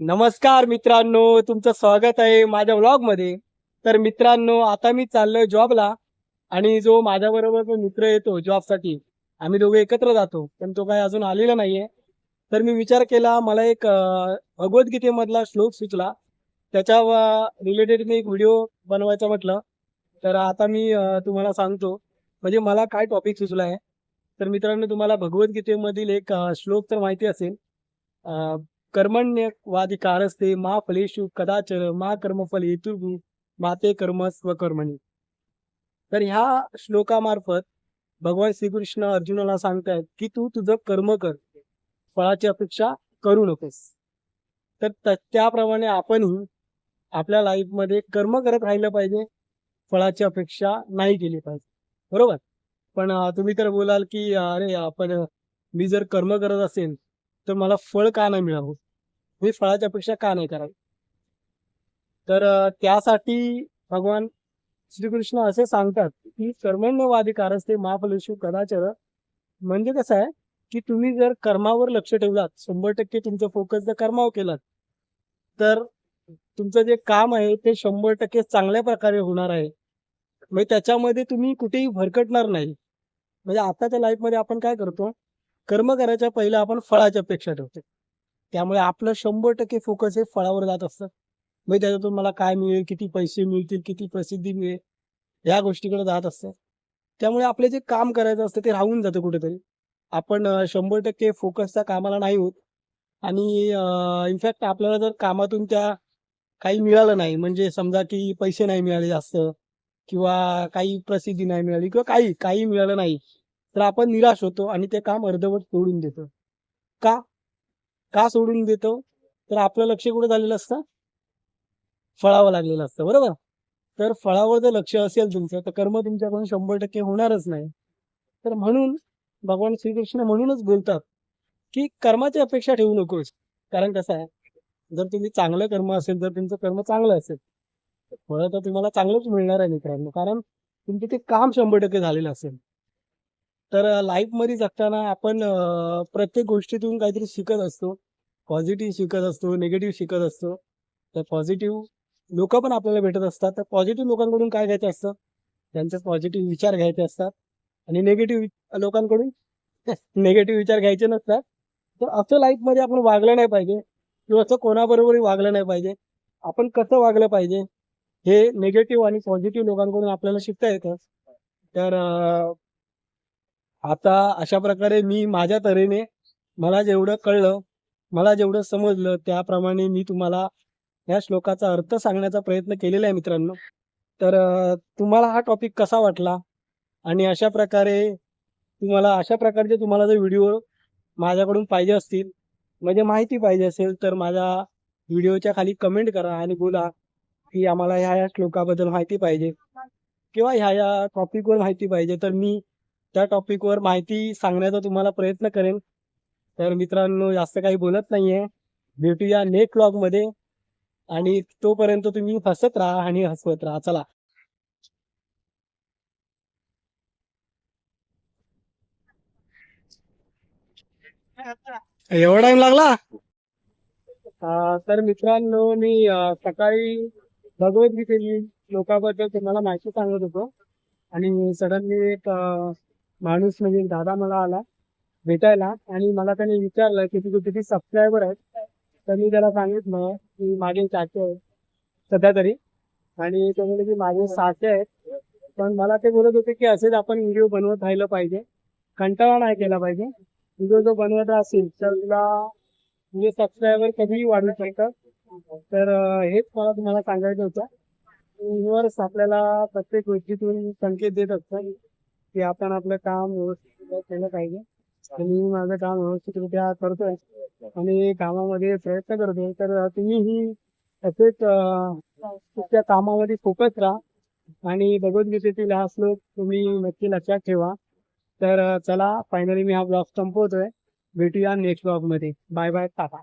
नमस्कार मित्रांनो तुमचं स्वागत आहे माझ्या व्लॉगमध्ये तर मित्रांनो आता मी चाललोय जॉबला आणि जो माझ्याबरोबर जो मित्र येतो जॉबसाठी आम्ही दोघे एकत्र जातो पण तो काही अजून आलेला नाहीये. तर मी विचार केला मला एक भगवद्गीतेमधला श्लोक सुचला. त्याच्या रिलेटेड मी एक व्हिडिओ बनवायचा म्हटलं. तर आता मी तुम्हाला सांगतो. म्हणजे मला काय टॉपिक सुचला आहे तर मित्रांनो तुम्हाला भगवद्गीतेमधील एक श्लोक तर माहिती असेल. कर्मण्यवाधिकारस्ते मा फलेषु कदाचर मा कर्मफल हेतुर्भू माते कर्म स्वकर्मणी. तर ह्या श्लोकामार्फत भगवान श्रीकृष्ण अर्जुनाला सांगतायत की तू तुझं कर्म कर फळाची अपेक्षा करू नकोस. तर त्याप्रमाणे आपणही आपल्या लाईफमध्ये कर्म करत राहिलं पाहिजे फळाची अपेक्षा नाही केली पाहिजे. बरोबर? पण तुम्ही तर बोलाल की अरे आपण मी जर कर्म करत असेल तर मला फळ का नाही मिळावं? मी फळाची अपेक्षा का नाही करावी? तर त्यासाठी भगवान श्रीकृष्ण असे सांगतात की कर्मण्यवाधिकार असते महाफलेशू कदाचर. म्हणजे कसं आहे की तुम्ही जर कर्मावर लक्ष ठेवलात शंभर टक्के तुमचा फोकस जर कर्मावर केलात तर तुमचं जे काम आहे ते शंभर टक्के चांगल्या प्रकारे होणार आहे. म्हणजे त्याच्यामध्ये तुम्ही कुठेही भरकटणार नाही. म्हणजे आताच्या लाईफमध्ये आपण काय करतो? कर्म करायच्या पहिले आपण फळाची अपेक्षा ठेवतो. त्यामुळे आपलं शंभर टक्के फोकस हे फळावर जात असतं. मग त्याच्यातून मला काय मिळेल किती पैसे मिळतील किती प्रसिद्धी मिळेल ह्या गोष्टीकडे जात असतं. त्यामुळे आपले जे काम करायचं असतं ते राहून जातं कुठेतरी. आपण शंभर टक्के फोकसच्या कामाला नाही होत. आणि इनफॅक्ट आपल्याला जर कामातून त्या काही मिळालं नाही म्हणजे समजा की पैसे नाही मिळाले जास्त किंवा काही प्रसिद्धी नाही मिळाली किंवा काही काही मिळालं नाही तर आपण निराश होतो आणि ते काम अर्धवट सोडून देतो. का? का सोडून देतो? तर आपलं लक्ष कुठे झालेलं असतं? फळावं लागलेलं असतं बरोबर? तर फळावर जर लक्ष असेल तुमचं तर कर्म तुमच्याकडून शंभर टक्के होणारच नाही. तर म्हणून भगवान श्रीकृष्ण म्हणूनच बोलतात की कर्माची अपेक्षा ठेवू नकोस. कारण कसं आहे जर तुम्ही चांगलं कर्म असेल तर तुमचं कर्म चांगलं असेल तर तर तुम्हाला चांगलंच मिळणार आहे मित्रांनो. कारण तुमचे ते काम शंभर टक्के झालेलं असेल. तर लाईफमध्ये जगताना आपण प्रत्येक गोष्टीतून काहीतरी शिकत असतो. पॉझिटिव्ह शिकत असतो निगेटिव्ह शिकत असतो. तर पॉझिटिव्ह लोक पण आपल्याला भेटत असतात. तर पॉझिटिव्ह लोकांकडून काय घ्यायचं असतं? त्यांचे पॉझिटिव्ह विचार घ्यायचे असतात. आणि निगेटिव्ह लोकांकडून निगेटिव्ह विचार घ्यायचे नसतात. तर असं लाईफमध्ये आपण वागलं नाही पाहिजे किंवा असं कोणाबरोबरही वागलं नाही पाहिजे. आपण कसं वागलं पाहिजे? हे निगेटिव्ह आणि पॉझिटिव्ह लोकांकडून आपल्याला शिकता येतं. तर आता अशा प्रकारे मी माझ्या तऱ्हेने मला जेवढं कळलं मला जेवढं समजलं त्याप्रमाणे मी तुम्हाला या श्लोकाचा अर्थ सांगण्याचा प्रयत्न केलेला आहे मित्रांनो. तर तुम्हाला हा टॉपिक कसा वाटला? आणि अशा प्रकारे तुम्हाला अशा प्रकारचे तुम्हाला जर व्हिडिओ माझ्याकडून पाहिजे असतील म्हणजे माहिती पाहिजे असेल तर माझ्या व्हिडिओच्या खाली कमेंट करा आणि बोला की आम्हाला ह्या या श्लोकाबद्दल माहिती पाहिजे. किंवा ह्या या टॉपिकवर माहिती पाहिजे तर मी त्या टॉपिकवर माहिती सांगण्याचा तुम्हाला प्रयत्न करेन. तर मित्रांनो जास्त काही बोलत नाहीये. भेटूया नेक्स्ट व्लॉगमध्ये आणि तोपर्यंत तुम्ही हसत राहा आणि हसवत राहा. चला. एवढा टाइम लागला? तर मित्रांनो मी सकाळी भगवद्गीतेची लोकांबद्दल तुम्हाला माहिती सांगत होतो. आणि सडनली एक माणूस म्हणजे दादा मला आला भेटायला आणि मला त्याने विचारलं की तुझे किती सबस्क्रायबर आहेत? तर मी त्याला सांगितलं की माझे चारशे आहेत सध्या तरी. आणि तो म्हणे की माझे सहाशे आहेत. पण मला ते बोलत होते की असेच आपण व्हिडिओ बनवत राहिलं पाहिजे. कंटाळा नाही केला पाहिजे. व्हिडिओ जो बनवत असेल तर तुला म्हणजे तुझे सबस्क्रायबर कधीही वाढू शकतात. तर हेच मला तुम्हाला सांगायचं होतं. आपल्याला प्रत्येक गोष्टीतून संकेत देत असतात. की आपण आपलं काम व्यवस्थित केलं पाहिजे. आणि मी माझं काम व्यवस्थितरित्या करतोय. आणि कामामध्ये प्रयत्न करतोय. तर तुम्हीही असेच तुमच्या कामामध्ये फोकस राहा. आणि भगवद्गीतेतील हा श्लोक तुम्ही नक्की लक्षात ठेवा. तर चला फायनली मी हा ब्लॉग संपवतोय. भेटूया नेक्स्ट ब्लॉगमध्ये. Bye bye tata.